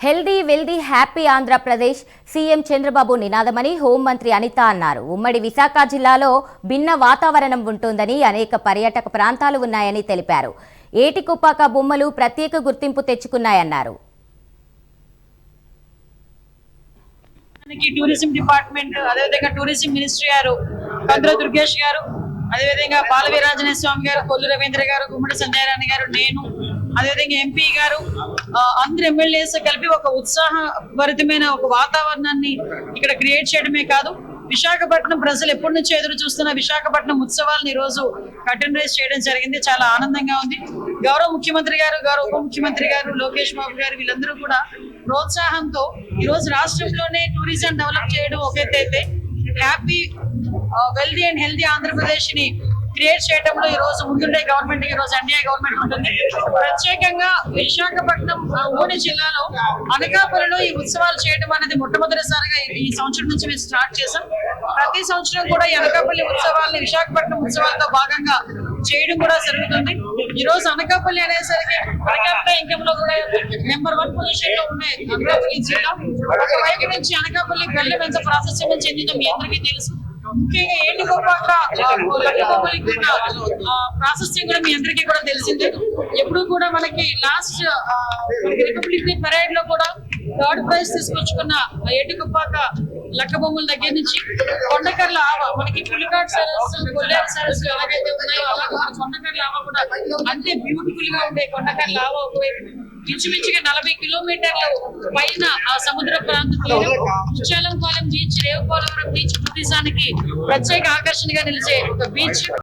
Healthy wealthy happy Andhra Pradesh CM Chandrababu నినాదమని హోంమంత్రి అనిత అన్నారు. ఉమ్మడి విశాఖ జిల్లాలో భిన్న వాతావరణం ఉంటుందని అనేక పర్యాటక ప్రాంతాలు ఉన్నాయని తెలిపారు. ఏటికొప్పాక బొమ్మలు ప్రత్యేక గుర్తింపు తెచ్చుకున్నాయన్నారు. మనకి టూరిజం డిపార్ట్మెంట్ అదేవిధంగా టూరిజం మినిస్ట్రీ గారు భద్ర దుర్గేష్ గారు అదేవిధంగా బాలవీరాంజనేయ స్వామి గారు కొల్లు రవీంద్ర గారు గుమ్మడి సంజయరాణి గారు నేను అదేవిధంగా ఎంపీ గారు అందరు ఎమ్మెల్యేస్ కలిపి ఒక ఉత్సాహభరితమైన ఒక వాతావరణాన్ని ఇక్కడ క్రియేట్ చేయడమే కాదు విశాఖపట్నం ప్రజలు ఎప్పటి నుంచి ఎదురు చూస్తున్న విశాఖపట్నం ఉత్సవాలను ఈరోజు రోజు కటన్ రైజ్ చేయడం జరిగింది. చాలా ఆనందంగా ఉంది. గౌరవ ముఖ్యమంత్రి గారు గౌరవ ఉప ముఖ్యమంత్రి గారు లోకేష్ బాబు గారు వీళ్ళందరూ కూడా ప్రోత్సాహంతో ఈ రోజు రాష్ట్రంలోనే టూరిజం డెవలప్ చేయడం ఒక హ్యాపీ వెల్దీ అండ్ హెల్దీ ఆంధ్రప్రదేశ్ని క్రియేట్ చేయడంలో ఈ రోజు ముందుండే గవర్నమెంట్ ఈ రోజు ఎన్డీఏ గవర్నమెంట్ ఉంటుంది. ప్రత్యేకంగా విశాఖపట్నం ఆ, జిల్లాలో అనకాపల్లిలో ఈ ఉత్సవాలు చేయడం అనేది మొట్టమొదటిసారిగా ఈ- సంవత్సరం నుంచి మేము స్టార్ట్ చేసాం ప్రతి సంవత్సరం కూడా ఈ అనకాపల్లి ఉత్సవాల్ని విశాఖపట్నం ఉత్సవాలతో భాగంగా చేయడం కూడా జరుగుతుంది. ఈ రోజు అనకాపల్లి అనేసరికి అనకాపల్లి ఇన్కమ్లో కూడా నెంబర్ వన్ పొజిషన్లో ఉన్నాయి అనకాపల్లి జిల్లా. ఒకవైపు నుంచి అనకాపల్లి బెల్లం ఎంత ప్రాసెస్ చెందిందో మీ అందరికీ తెలుసు. ముఖ్యంగా ఏంటి గొప్ప ప్రాశస్యం కూడా మీ అందరికీ కూడా తెలిసిందే. ఎప్పుడు కూడా మనకి లాస్ట్ రిపబ్లిక్ డే పరేడ్లో కూడా థర్డ్ ప్రైజ్ తీసుకొచ్చుకున్న ఏటుకుప్పాక లక్క బొమ్మల దగ్గర నుంచి కొండకర్ల ఆవ మనకి పులికాట్ సరస్సు కొల్లేరు సరస్సు ఎలాగైతే ఉన్నాయో అలాగే మన కొండకర్ల ఆవ కూడా అంతే బ్యూటిఫుల్గా ఉండే కొండకర్ల ఆవ ఒకవైపు ఇంచుమించుగా నలభై కిలోమీటర్ల పైన ఆ సముద్ర ప్రాంతంలో ముత్యాలంపాలెం బీచ్ బీచ్ టూరిజానికి ప్రత్యేక ఆకర్షణగా నిలిచే ఒక బీచ్